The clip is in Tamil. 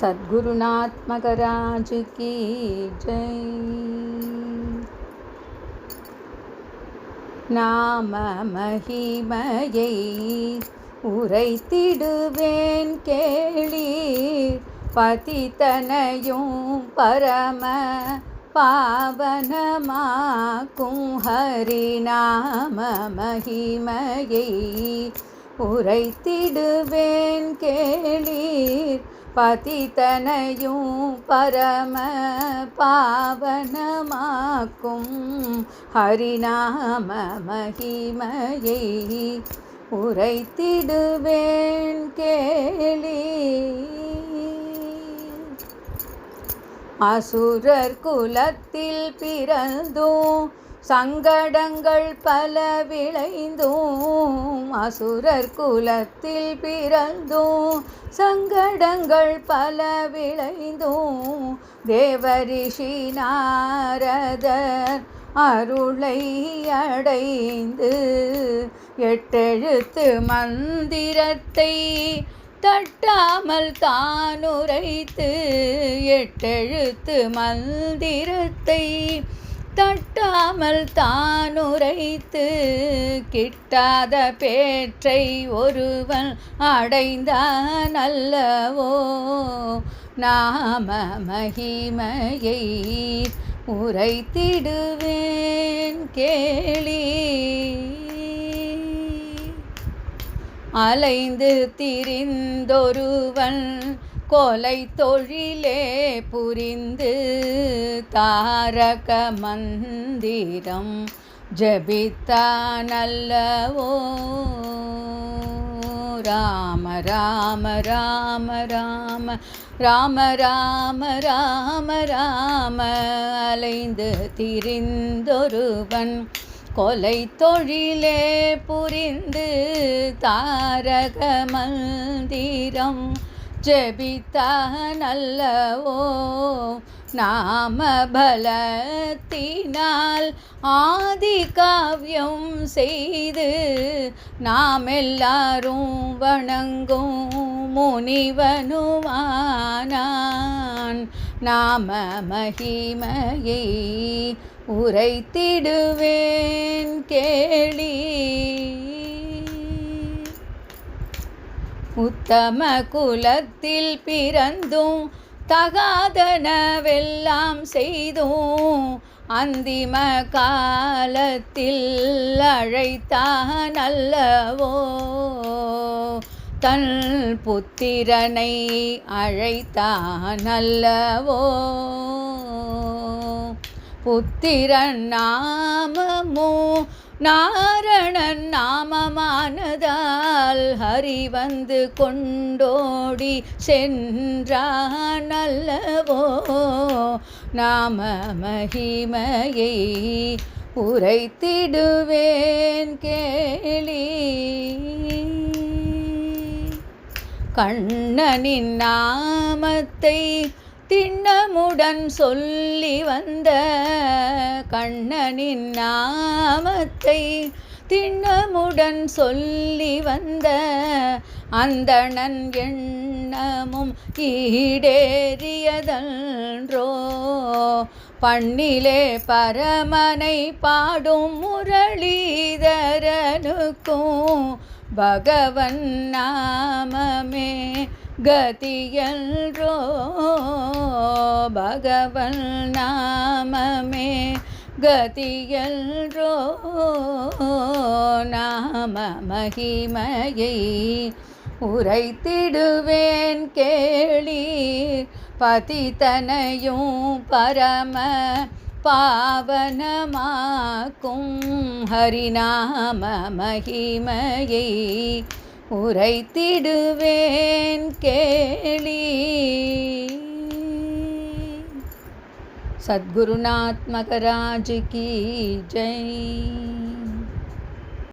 சத்குருநாத் மகராஜ் கி ஜெய். நாம மகிமையை உரைத்திடுவேன் கேளி பதித்தனையும் பரம பாவனமாக்கும் ஹரிநாம மகிமையை உரைத்திடுவேன் கேளீர். பதித்தனையும் பரம பாவனமாக்கும் ஹரிநாம மகிமையை உரைத்திடுவேன் கேளி. அசுரர் குலத்தில் பிறந்தும். சங்கடங்கள் பல விளைந்தும் அசுரர் குலத்தில் பிறந்தும் சங்கடங்கள் பல விளைந்தும் தேவரிஷி நாரதர் அருளை அடைந்து எட்டெழுத்து மந்திரத்தை தட்டாமல் தானுரைத்து எட்டெழுத்து மந்திரத்தை தட்டாமல் தானுரைத்து கிட்டாத பேற்றை ஒருவன் அடைந்தான் அல்லவோ? நாம மகிமையை உரைத்திடுவேன் கேளி. அலைந்து திரிந்தொருவன் கொலை தொழிலே புரிந்து தாரக மந்திரம் ஜபித்தானல்லவோ? ராம ராம ராம ராம ராம ராம ராம ராம அலைந்து திரிந்தொருவன். கொலை தொழிலே புரிந்து தாரக மந்திரம் ஜெபித்தானல்லவோ? நாம பலத்தினால் ஆதி காவியம் செய்து நாம் எல்லாரும் வணங்கும் முனிவனுமானான். நாம மகிமையை உரைத்திடுவேன் கேளி உத்தம குலத்தில் பிறந்தும் தகாதனவெல்லாம் செய்தும் அந்திம காலத்தில் அழைத்தான் அல்லவோ தன் புத்திரனை அழைத்தான் அல்லவோ புத்திரன் நாமமோ நாரணன் நாமமானதால் ஹரி வந்து கொண்டோடி சென்றான் அல்லவோ நாம மகிமையை உரைத்திடுவேன் கேளி. கண்ணனின் நாமத்தை திண்ணமுடன் சொல்லி வந்த கண்ணனின் நாமத்தை திண்ணமுடன் சொல்லி வந்த அந்தணன் எண்ணமும் ஈடேறியதன்றோ பண்ணிலே பரமனை பாடும் முரளிதரனுக்கும் பகவன் நாமமே கதியல்ரோ பகவன் நாமமே கதியல்ரோ நாம மகிமையை உரைத்திடுவேன் கேளீர். பதித்தனையும் பரம பாவனமாக்கும் ஹரிநாம மகிமையை உரைத்திடுவேன் கேளி. சத்குருநாத்மகராஜ் கி. ஜெய்.